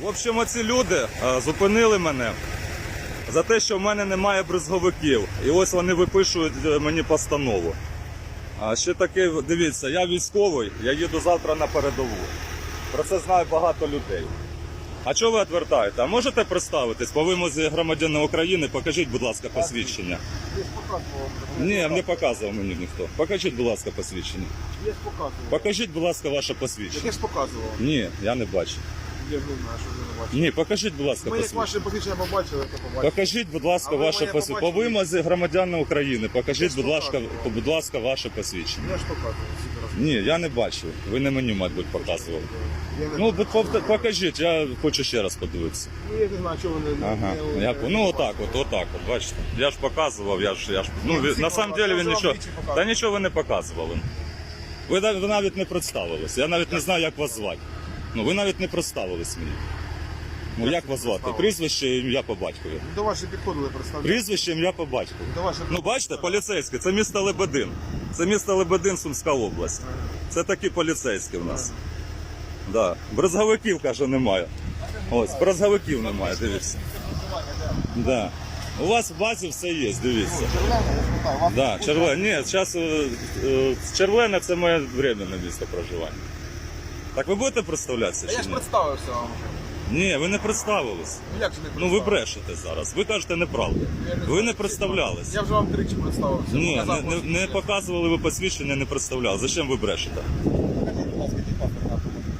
В общем, оці люди е, зупинили мене за те, що в мене немає бризговиків. І ось вони випишують е, мені постанову. А ще таке, дивіться, я військовий, я їду завтра на передову. Про це знає багато людей. А чого ви відвертаєте? А можете представитись по вимозі громадянина України? Покажіть, будь ласка, посвідчення. Ні, не показував мені ніхто. Покажіть, будь ласка, посвідчення. Покажіть, будь ласка, ваше посвідчення. я ж показував. Ні, я не бачу. Що ви не. Ні, покажіть, будь ласка, Ми як посвідчення. ваше посвідчення побачили, то побачили. Покажіть, будь ласка, А ви ваше моє посвідчення. По вимозі громадянина України. Покажіть, будь ласка, показував. будь ласка, ваше посвідчення. Я ж показував. скільки разів. Ні, я не бачу. Ви не мені, мабуть, показували. Я не Ну, покажіть, я хочу ще раз подивитися. Ну, я не знаю, чого ви не... Ага, не- я, ну отак, от, отак, от, бачите. Я ж показував, я ж, я ж, ну, ви- на самом деле він нічого, та нічого ви не показували. Ви, нав- ви навіть не представились, я навіть не знаю, як вас звати. Ну, ви навіть не представились мені. Ну, як вас звати? представився? Прізвище, ім'я по батькові. До вас ще підходили представляти. Прізвище, ім'я по батькові. До вас Ну, бачите, поліцейські, це місто Лебедин. Це місто Лебедин, Сумська область. Це такі поліцейські в нас. Да. Брезговиків, каже, немає. Ось, брезговиків немає, дивіться. Да. У вас в базі все є, дивіться. Червоне, я ж вас Да, червоне. Ні, зараз червоне це моє временне місце проживання. Так ви будете представлятися А я ж ні? представився вам. Ні, ви не представились. Ну як же не Ну ви представився? брешете зараз. Ви кажете неправду. Я Ви знаю, не представлялись. Я вже вам тричі представився. Ні, не, Показав не, не посвідчення. показували ви посвідчення, не представляли. Зачем ви брешете? Покажіть, будь ласка, ті паспорт на автомобіль.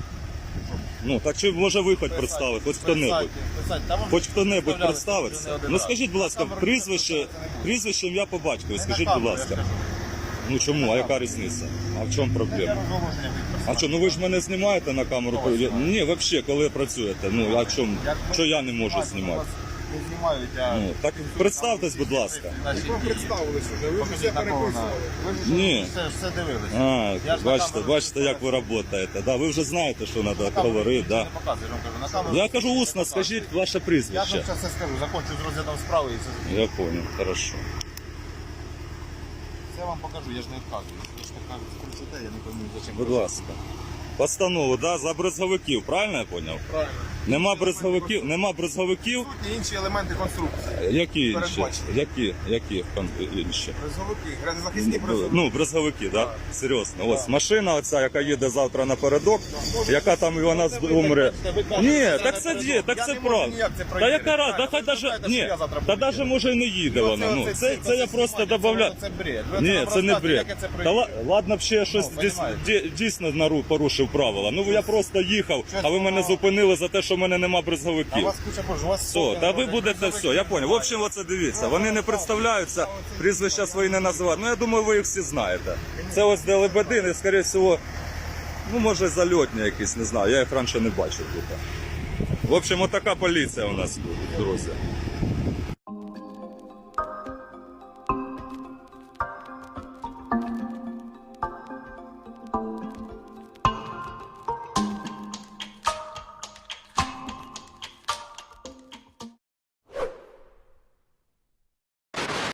Ну так чи може ви хоч представити, хоч хто-небудь. Вам Хоч хто-небудь представлялися, представиться. не один Ну раз. скажіть, будь ласка, прізвище, не буду. прізвище ім'я по батькові, скажіть, будь ласка. Ну чому, а яка різниця? А в чому проблема? А що, ну ви ж мене знімаєте на камеру? Ні, взагалі, коли працюєте. Ну а чому? Що я не можу знімати? Не знімають, а... Ну, так представтесь, будь ласка. Наші представились вже, ви вже все на- Ви ж Ні. все, все дивилися. А, Я ж на бачите, камеру бачите, як ви працюєте. Да, ви вже знаєте, що треба говорити. я Да. не показую, я вам кажу. На камеру Я кажу усно, скажіть ваше Я ж вам все скажу, закончу з розглядом справи і це Я понял, хорошо. Я вам покажу, я ж не вказую. Я ж так кажу, кричите, я не пойму, зачем. Будь ласка. Постанову, да, за брезговиків, правильно я поняв? Правильно. Нема брезговиків, нема брезговиків. Тут інші елементи конструкції. Які інші? Передбачені. Які? Які кон- інші? Брезговики, гранезахисні брезговики. Ну, брезговики, да? Серйозно. Ось машина, оця, яка їде завтра напередок, яка там і вона умре. Ні, так це є, так Я це не можу правда. ніяк це Та перевірити. яка раз, да хай ви даже, знаєте, ні, я завтра та буду даже може і не їде вона. Ну, це, це я просто додавляю. Це бред. Ви Ні, нам це не розказуєте, бред. як я це Та ла- перевірю. ладно б ще я щось Ну, дійс- понімаєте. ді- дійсно нару- порушив правила. Ну я просто їхав, а ви мене зупинили за те, що мене нема А у вас куча позже, у вас Все, та ви будете все, я понял. В общем, оце дивіться. Вони не представляються, прізвища свої не називають. Ну я думаю, ви їх всі знаєте. Це ось де Лебедин і, скоріше всього, ну може зальотні якісь, не знаю. Я їх раніше не бачив тут. В общем, отака поліція у нас, друзі.